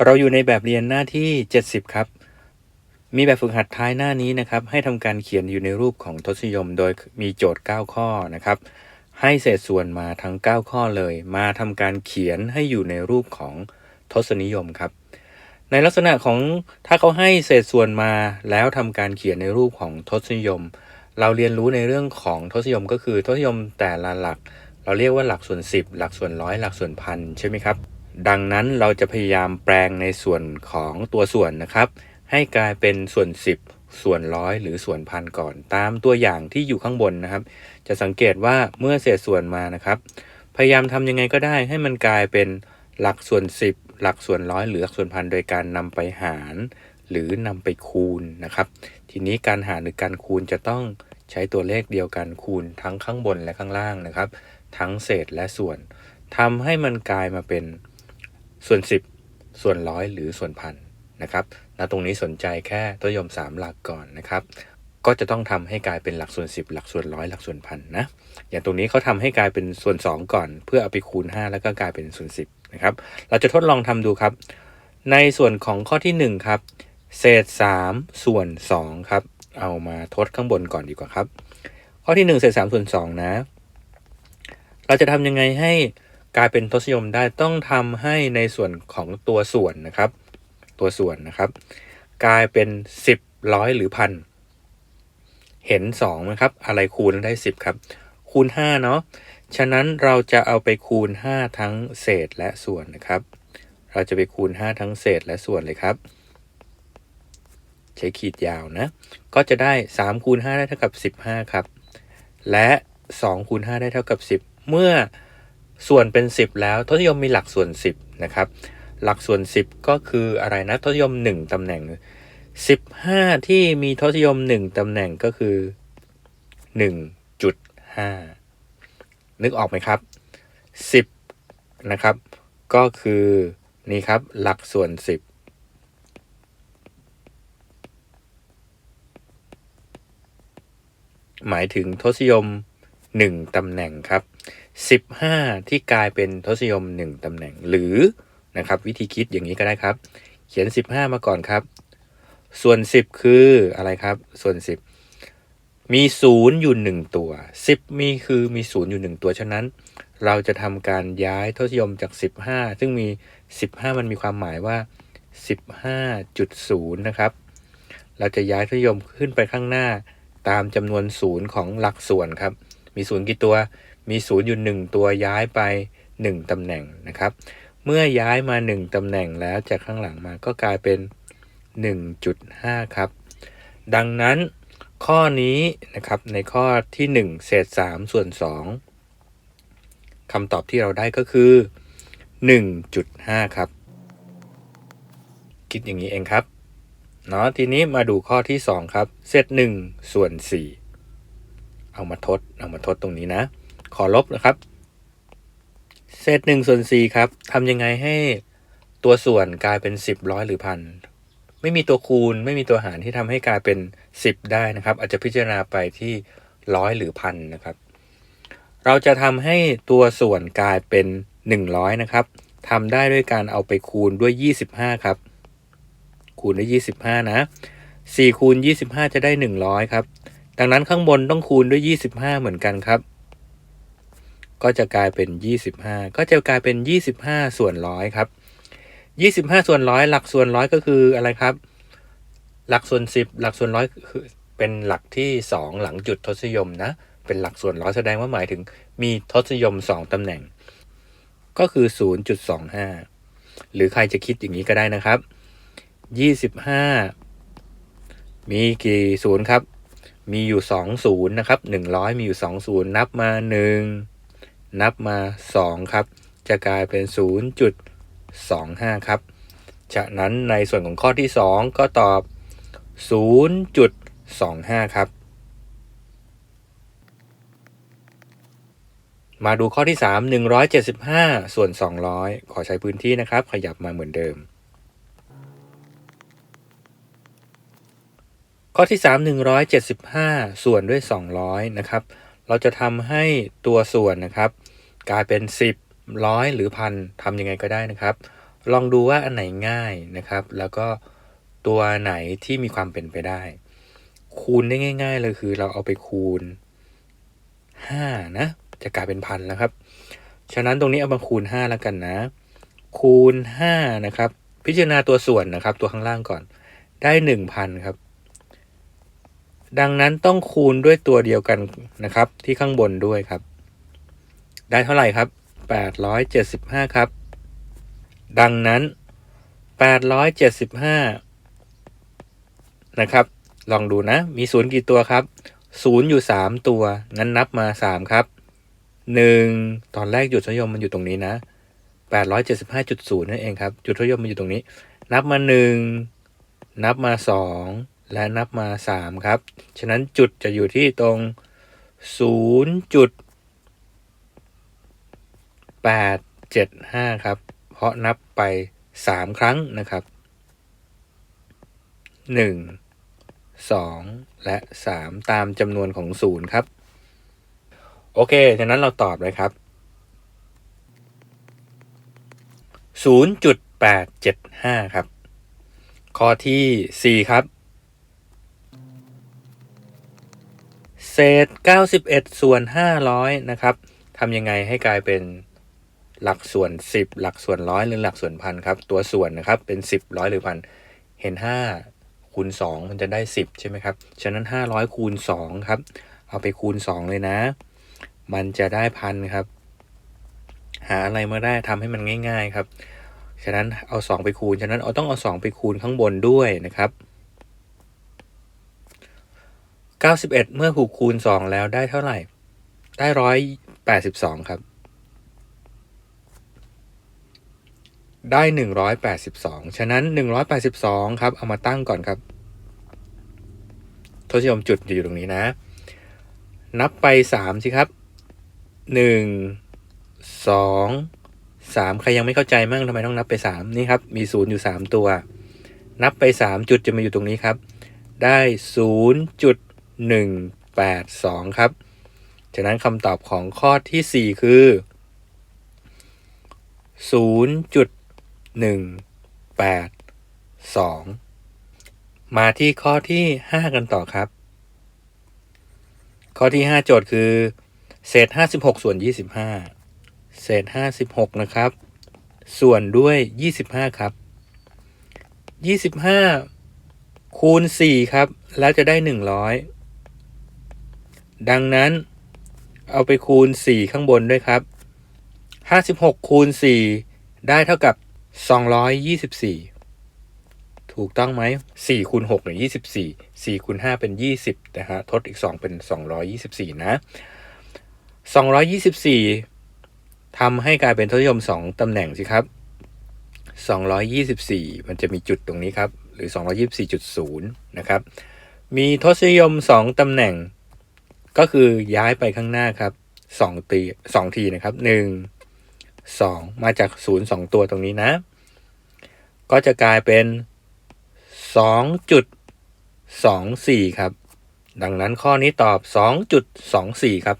เราอยู่ในแบบเรียนหน้าที่ 70 ครับ มีแบบฝึกหัดท้ายหน้านี้นะครับ ให้ทำการเขียนอยู่ในรูปของทศนิยม โดยมีโจทย์ 9 ข้อนะครับ ให้เศษส่วนมาทั้ง 9 ข้อเลย มาทำการเขียนให้อยู่ในรูปของทศนิยมครับ ในลักษณะของถ้าเขาให้เศษส่วนมาแล้วทำการเขียนในรูปของทศนิยม เราเรียนรู้ในเรื่องของทศนิยมก็คือทศนิยมแต่ละหลัก เราเรียกว่าหลักส่วน 10 หลักส่วนร้อยหลักส่วนพันใช่ไหมครับ ดังนั้นเราจะพยายามแปลงในส่วนของตัวส่วนนะครับ ให้กลายเป็นส่วน 10 ส่วนร้อยหรือส่วนพันก่อน ตามตัวอย่างที่อยู่ข้างบนนะครับ จะสังเกตว่าเมื่อเศษส่วนมานะครับ พยายามทำยังไงก็ได้ให้มันกลายเป็นหลักส่วน 10 หลักส่วนร้อยหรือหลักส่วนพันโดยการนำไปหารหรือนำไปคูณนะครับ ทีนี้การหารหรือการคูณจะต้องใช้ตัวเลขเดียวกันคูณทั้งข้างบนและข้างล่างนะครับ ทั้งเศษและส่วนทำให้มันกลายมาเป็น ส่วน 10 ส่วนร้อยหรือส่วนพันนะครับณตรงนี้สนใจแค่ตัวยม 3 หลักก่อนนะครับ ก็จะต้องทำให้กลายเป็นหลักส่วน 10 หลักส่วนร้อยหลักส่วนพันนะ อย่างตรงนี้เขาทำให้กลายเป็นส่วน 2 ก่อน เพื่อเอาไปคูณ 5 แล้วก็กลายเป็นส่วน 10นะครับ เราจะทดลองทำดูครับ ในส่วนของข้อที่ 1 ครับ เศษ 3 ส่วน 2 ครับ เอามาทดข้างบนก่อนดีกว่าครับ ข้อที่ 1 เศษ 3 ส่วน 2 นะ เราจะทำยังไงให้ กลายเป็นทศนิยมได้ต้องทำให้ในส่วนของตัวส่วนนะครับ ตัวส่วนนะครับ กลายเป็น 10ร้อยหรือพันเห็น2ไหมครับ อะไรคูณได้ 10 ครับ คูณ5เนาะฉะนั้นเราจะเอาไปคูณ 5 ทั้งเศษและส่วนนะครับ เราจะไปคูณ 5 ทั้งเศษและส่วนเลยครับ ใช้ขีดยาวนะ ก็จะได้ 3 คูณ 5 ได้เท่ากับ 15 ครับ และ 2 คูณ 5 ได้เท่ากับ 10 เมื่อ ส่วนเป็น 10 แล้วทศนิยมมีหลักส่วน 10 นะครับ หลักส่วน 10 ก็คืออะไรนะทศนิยม 1ตำแหน่ง 15 ที่มีทศนิยม 1ตำแหน่งก็คือ 1.5 นึกออกไหมครับ 10 นะครับ ก็คือนี่ครับหลักส่วน 10หมายถึงทศนิยม 1 ตำแหน่งครับ 15ที่กลายเป็นทศนิยม1ตำแหน่งหรือนะครับ วิธีคิดอย่างนี้ก็ได้ครับ เขียน15มาก่อนครับ ส่วน10คืออะไรครับ ส่วน10มี0อยู่1ตัว10มีคือมี0อยู่1ตัวฉะนั้น เราจะทำการย้ายทศนิยมจาก15ซึ่งมี15มันมีความหมายว่า15.0นะครับ เราจะย้ายทศนิยมขึ้นไปข้างหน้าตามจำนวนศูนย์ของหลักส่วนครับ มีศูนย์กี่ตัว มีศูนย์อยู่หนึ่งตัวย้ายไปหนึ่งตำแหน่งนะครับ เมื่อย้ายมาหนึ่งตำแหน่งแล้วจากข้างหลังมาก็กลายเป็น 1.5 ครับ ดังนั้นข้อนี้นะครับในข้อที่ 1 เศษ 3 ส่วน 2คำตอบที่เราได้ก็คือ 1.5 ครับ คิดอย่างนี้เองครับเนาะทีนี้มาดูข้อที่ 2 ครับ เศษ1ส่วน 4 เอามาทด เอามาทดตรงนี้นะ ขอลบนะครับ เศษ1ส่วน4ครับทำยังไงให้ตัวส่วนกลายเป็น10ร้อยหรือพันไม่มีตัวคูณไม่มีตัวหารที่ทำให้กลายเป็น10ได้นะครับ อาจจะพิจารณาไปที่ร้อยหรือพันนะครับ เราจะทำให้ตัวส่วนกลายเป็น100นะครับทำได้ด้วยการเอาไปคูณด้วย25ครับ คูณด้วย25นะ4คูณ25จะได้100ครับดังนั้นข้างบนต้องคูณด้วย 25 เหมือนกันครับ ก็จะกลายเป็น 25 ก็จะกลายเป็น 25 ส่วนร้อยครับ 25 ส่วนร้อยหลักส่วนร้อยก็คืออะไรครับ หลักส่วน 10 หลักส่วนร้อยคือเป็นหลักที่ 2 หลังจุดทศนิยมนะ เป็นหลักส่วนร้อยแสดงว่าหมายถึงมีทศนิยม 2 ตำแหน่ง ก็คือ 0.25 หรือใครจะคิดอย่างนี้ก็ได้นะครับ 25 มีกี่ศูนย์ครับ มีอยู่2ศูนย์นะครับ 100 มีอยู่2ศูนย์นับมา 1 นับมา 2 ครับ จะกลายเป็น 0.25 ครับ ฉะนั้นในส่วนของข้อที่ 2 ก็ตอบ 0.25 ครับ มาดูข้อที่ 3 175 ส่วน 200 ขอใช้พื้นที่นะครับ ขยับมาเหมือนเดิม ข้อที่ 3 175 ส่วนด้วย 200 นะครับเราจะทำให้ตัวส่วนนะครับ กลายเป็น 10ร้อยหรือพันทำยังไงก็ได้นะครับ ลองดูว่าอันไหนง่ายนะครับ แล้วก็ตัวไหนที่มีความเป็นไปได้ คูณได้ง่าย ๆ เลยคือเราเอาไปคูณ5นะจะกลายเป็นพันแล้วครับ ฉะนั้นตรงนี้เอามาคูณ 5 แล้วกันนะ คูณ5นะครับ พิจารณาตัวส่วนนะครับ ตัวข้างล่างก่อน ได้ 1,000 ครับ ดังนั้นต้องคูณด้วยตัวเดียวกันนะครับ ที่ข้างบนด้วยครับ ได้เท่าไหร่ครับ 875 ครับ ดังนั้น 875 นะครับ ลองดูนะ มีศูนย์กี่ตัวครับศูนย์อยู่ 3 ตัว งั้นนับมา 3 ครับ 1 ตอนแรกจุดทยมมันอยู่ตรงนี้นะ 875.0 นั่นเองครับ จุดทยมมันอยู่ตรงนี้ นับมา 1 นับมา 2 และนับมา 3 ครับ ฉะนั้นจุดจะอยู่ที่ตรง0จุด 875 ครับ เพราะนับไป 3 ครั้งนะครับ 1 2 และ 3 ตามจำนวนของ 0 ครับ โอเคฉะนั้นเราตอบเลยครับ 0.875 ครับ ข้อที่ 4 ครับเศษ 91 ส่วน 500 นะครับ ทำยังไงให้กลายเป็น หลักส่วน 10 หลักส่วนร้อยหรือหลักส่วนพันครับ ตัวส่วนนะครับเป็น 10ร้อยหรือพันเห็น 5 คูณ 2 มันจะได้ 10 ใช่ไหมครับ ฉะนั้น 500 คูณ 2 ครับ เอาไปคูณ 2 เลยนะ มันจะได้พันครับ หาอะไรมาได้ทำให้มันง่าย ๆครับ ฉะนั้นเอา 2 ไปคูณ ฉะนั้นเอาต้องเอา 2 ไปคูณข้างบนด้วยนะครับ91 เมื่อถูกคูณ 2 แล้วได้เท่าไหร่ ได้ 182 ครับ ได้ 182 ฉะนั้น 182 ครับ เอามาตั้งก่อนครับทศนิยมจุดจะอยู่ตรงนี้นะ นับไป 3 สิครับ 1 2 3 ใครยังไม่เข้าใจมั่งทำไมต้องนับไป 3 นี่ครับ มี 0 อยู่ 3 ตัว นับไป 3 จุดจะมาอยู่ตรงนี้ครับ ได้ 0.182 ครับ ฉะนั้นคำตอบของข้อที่ 4 คือ0.182 หนึ่งแปดสองมาที่ข้อที่ห้ากันต่อครับ ข้อที่ห้าโจทย์คือ เศษห้าสิบหกส่วนยี่สิบห้าเศษห้าสิบหกนะครับ ส่วนด้วยยี่สิบห้าครับยี่สิบห้าคูณสี่ครับ แล้วจะได้หนึ่งร้อยดังนั้นเอาไปคูณสี่ข้างบนด้วยครับห้าสิบหกคูณสี่ได้เท่ากับ 224ถูกต้องไหม4คูณ6เนี่ย24 4คูณ5เป็น20นะฮะทดอีก2เป็น224นะ224ทำให้กลายเป็นทศนิยม2ตำแหน่งสิครับ224มันจะมีจุดตรงนี้ครับ หรือ224.0นะครับ มีทศนิยม2ตำแหน่ง ก็คือย้ายไปข้างหน้าครับ2ตี2ทีนะครับ1 2 มาจาก 0 2 ตัวตรงนี้นะ ก็จะกลายเป็น 2.24 ครับ ดังนั้นข้อนี้ตอบ 2.24 ครับ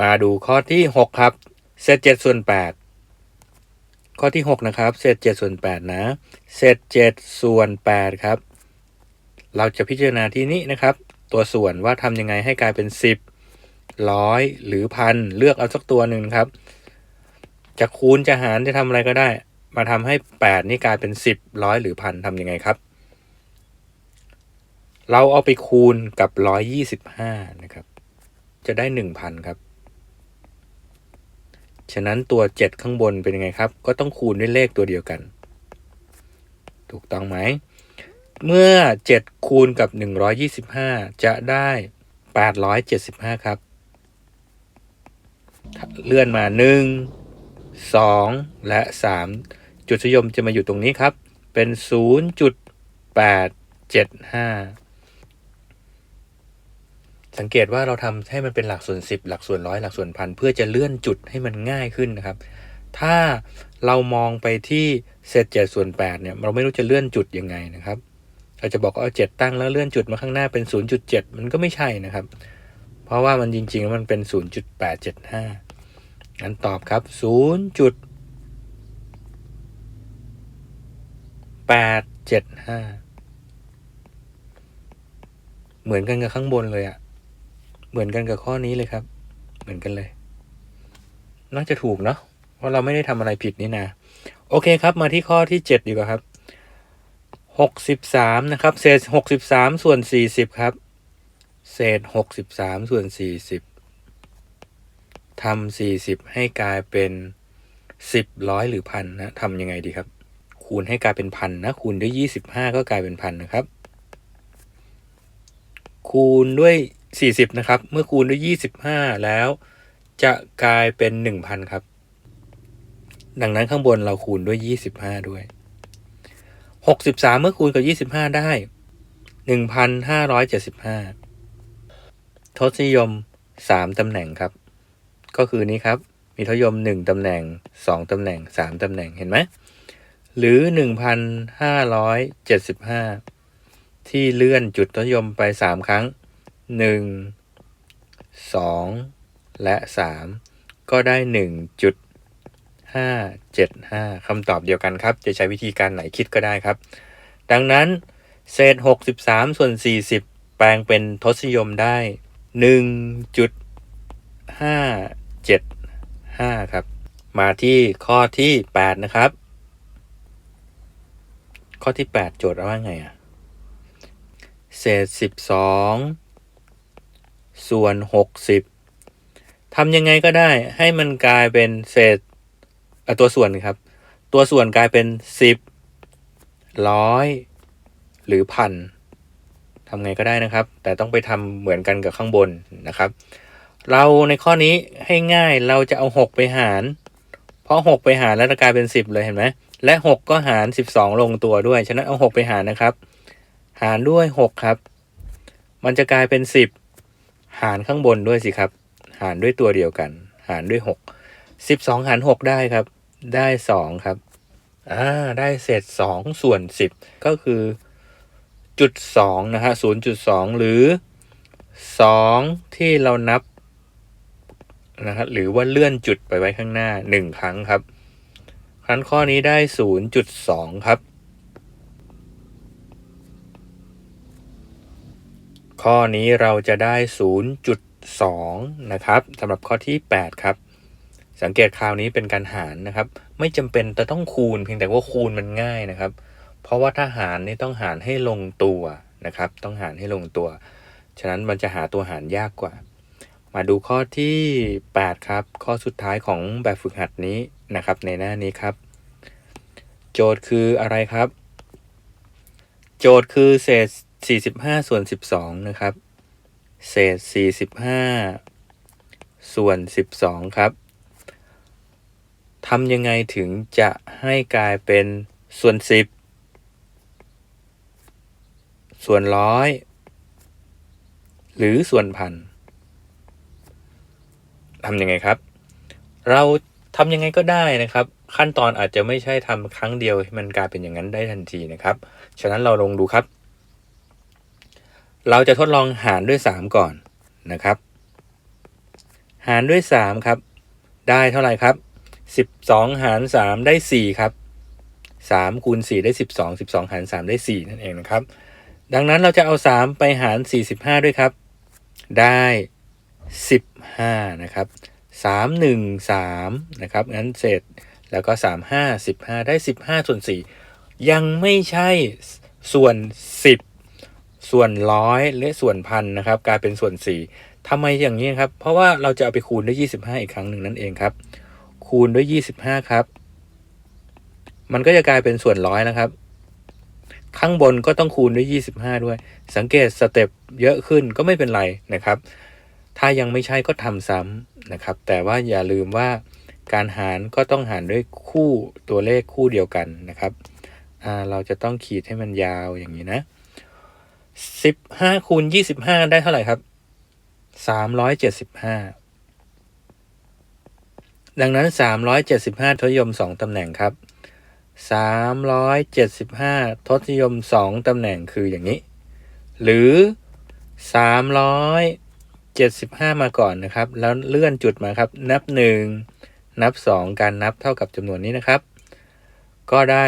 มาดูข้อที่ 6 ครับ เศษ7ส่วน 8ข้อที่ 6 นะครับ เศษ7ส่วน 8 นะ เศษ7ส่วน 8 ครับ เราจะพิจารณาที่นี้นะครับ ตัวส่วนว่าทำยังไงให้กลายเป็น 10ร้อยหรือพันเลือกเอาสักตัวหนึ่งครับ จะคูณจะหารจะทำอะไรก็ได้ มาทำให้ 8 นี่กลายเป็น 10ร้อยหรือพันทำยังไงครับ เราเอาไปคูณกับ 125 นะครับ จะได้ 1,000 ครับ ฉะนั้นตัว 7 ข้างบนเป็นยังไงครับ ก็ต้องคูณด้วยเลขตัวเดียวกัน ถูกต้องไหม เมื่อ 7 คูณกับ 125 จะได้ 875 ครับ เลื่อนมา 1 2 และ 3 จุดชยมจะมาอยู่ตรงนี้ครับ เป็น 0.875 สังเกตว่าเราทำให้มันเป็นหลักส่วน 10 หลักส่วนร้อยหลักส่วนพันเพื่อจะเลื่อนจุดให้มันง่ายขึ้นนะครับ ถ้าเรามองไปที่เศษ7ส่วน8เนี่ย เราไม่รู้จะเลื่อนจุดยังไงนะครับ เราจะบอกว่าเอา7ตั้งแล้วเลื่อนจุดมาข้างหน้าเป็น 0.7 มันก็ไม่ใช่นะครับ เพราะว่ามันจริงๆ มันเป็น 0.875งั้นตอบครับ 0. แปดเจ็ดห้าเหมือนกันกับข้างบนเลยอะ่ะเหมือนกันกับข้อนี้เลยครับ เหมือนกันเลย น่าจะถูกเนาะเพราะเราไม่ได้ทำอะไรผิดนี่นะ โอเคครับ มาที่ข้อที่เจ็ดดีกว่าครับ หกสิบสามนะครับ เศษหกสิบสามส่วนสี่สิบครับ เศษหกสิบสามส่วนสี่สิบทำสี่สิบให้กลายเป็นสิบร้อยหรือพันนะทำยังไงดีครับ คูณให้กลายเป็นพันนะ คูณด้วยยี่สิบห้าก็กลายเป็นพันนะครับ คูณด้วยสี่สิบนะครับ เมื่อคูณด้วยยี่สิบห้าแล้ว จะกลายเป็นหนึ่งพันครับ ดังนั้นข้างบนเราคูณด้วยยี่สิบห้าด้วย หกสิบสามเมื่อคูณกับยี่สิบห้าได้หนึ่งพันห้าร้อยเจ็ดสิบห้าทศนิยมสามตำแหน่งครับ ก็คือนี้ครับ มีทศนิยมหนึ่งตำแหน่งสองตำแหน่งสามตำแหน่งเห็นไหม หรือหนึ่งพันห้าร้อยเจ็ดสิบห้าที่เลื่อนจุดทศนิยมไปสามครั้งหนึ่งสองและสามก็ได้หนึ่งจุด ห้าเจ็ดห้าคำตอบเดียวกันครับ จะใช้วิธีการไหนคิดก็ได้ครับ ดังนั้น เศษหกสิบสามส่วนสี่สิบแปลงเป็นทศนิยมได้หนึ่งจุดห้าเจ็ดห้าครับ มาที่ข้อที่แปดนะครับ ข้อที่แปดโจทย์ว่าไงอะเศษสิบสองส่วนหกสิบทำยังไงก็ได้ให้มันกลายเป็นเศษ ตัวส่วนครับ ตัวส่วนกลายเป็นสิบร้อยหรือพันทำไงก็ได้นะครับ แต่ต้องไปทำเหมือนกันกับข้างบนนะครับ เราในข้อนี้ให้ง่ายเราจะเอาหกไปหาร เพราะหกไปหารแล้วจะกลายเป็นสิบเลยเห็นไหมและหกก็หารสิบสองลงตัวด้วย ฉะนั้นเอาหกไปหารนะครับ หารด้วยหกครับ มันจะกลายเป็นสิบหารข้างบนด้วยสิครับ หารด้วยตัวเดียวกัน หารด้วยหกสิบสองหารหกได้ครับ ได้สองครับอ่าได้เศษสองส่วนสิบก็คือจุดสองนะฮะศูนย์จุดสองหรือสองที่เรานับนะครับหรือว่าเลื่อนจุดไปไว้ข้างหน้าหนึ่งครั้งครับครั้นข้อนี้ได้0.2ครับ ข้อนี้เราจะได้0.2นะครับสำหรับข้อที่8ครับ สังเกตคราวนี้เป็นการหารนะครับ ไม่จำเป็นแต่ต้องคูณเพียงแต่ว่าคูณมันง่ายนะครับ เพราะว่าถ้าหารนี่ต้องหารให้ลงตัวนะครับ ต้องหารให้ลงตัว ฉะนั้นมันจะหาตัวหารยากกว่า มาดูข้อที่ 8 ครับ ข้อสุดท้ายของแบบฝึกหัดนี้นะครับ ในหน้านี้ครับ โจทย์คืออะไรครับ โจทย์คือเศษ 45 ส่วน 12 นะครับ เศษ 45 ส่วน 12 ครับ ทำยังไงถึงจะให้กลายเป็นส่วน10ส่วนร้อย หรือส่วนพันทำยังไงครับ เราทำยังไงก็ได้นะครับ ขั้นตอนอาจจะไม่ใช่ทำครั้งเดียวให้มันกลายเป็นอย่างนั้นได้ทันทีนะครับ ฉะนั้นเราลองดูครับ เราจะทดลองหารด้วย 3 ก่อนนะครับ หารด้วย 3 ครับ ได้เท่าไหร่ครับ 12หาร3ได้4ครับ3คูณ4ได้12 12หาร3ได้4นั่นเองนะครับ ดังนั้นเราจะเอา3ไปหาร45ด้วยครับ ได้สิบห้านะครับสามหนึ่งสามนะครับงั้นเสร็จแล้วก็สามห้าสิบห้าได้สิบห้าส่วนสี่ยังไม่ใช่ส่วนสิบส่วนร้อยและส่วนพันนะครับ กลายเป็นส่วนสี่ทำไมอย่างนี้ครับ เพราะว่าเราจะเอาไปคูณด้วยยี่สิบห้าอีกครั้งหนึ่งนั่นเองครับ คูณด้วยยี่สิบห้าครับ มันก็จะกลายเป็นส่วนร้อยนะครับ ข้างบนก็ต้องคูณด้วยยี่สิบห้าด้วย สังเกตสเต็ปเยอะขึ้นก็ไม่เป็นไรนะครับ ถ้ายังไม่ใช่ก็ทำซ้ำนะครับ แต่ว่าอย่าลืมว่าการหารก็ต้องหารด้วยคู่ตัวเลขคู่เดียวกันนะครับ เราจะต้องขีดให้มันยาวอย่างนี้นะสิบห้าคูณยี่สิบห้าได้เท่าไหร่ครับสามร้อยเจ็ ดังนั้นสามร้อยเจ็ดสิบห้าทศนิยมสองตำแหน่งครับสามร้อยเจ็ดสิบห้าทศนิยมสองตำแหน่งคืออย่างนี้ หรือสามร้อย75 มาก่อนนะครับ แล้วเลื่อนจุดมาครับ นับ 1 นับ 2 การนับเท่ากับจำนวนนี้นะครับ ก็ได้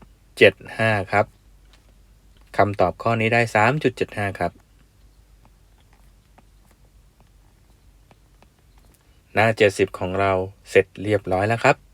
3.75 ครับคำตอบข้อนี้ได้ 3.75 ครับ หน้า 70 ของเราเสร็จเรียบร้อยแล้วครับ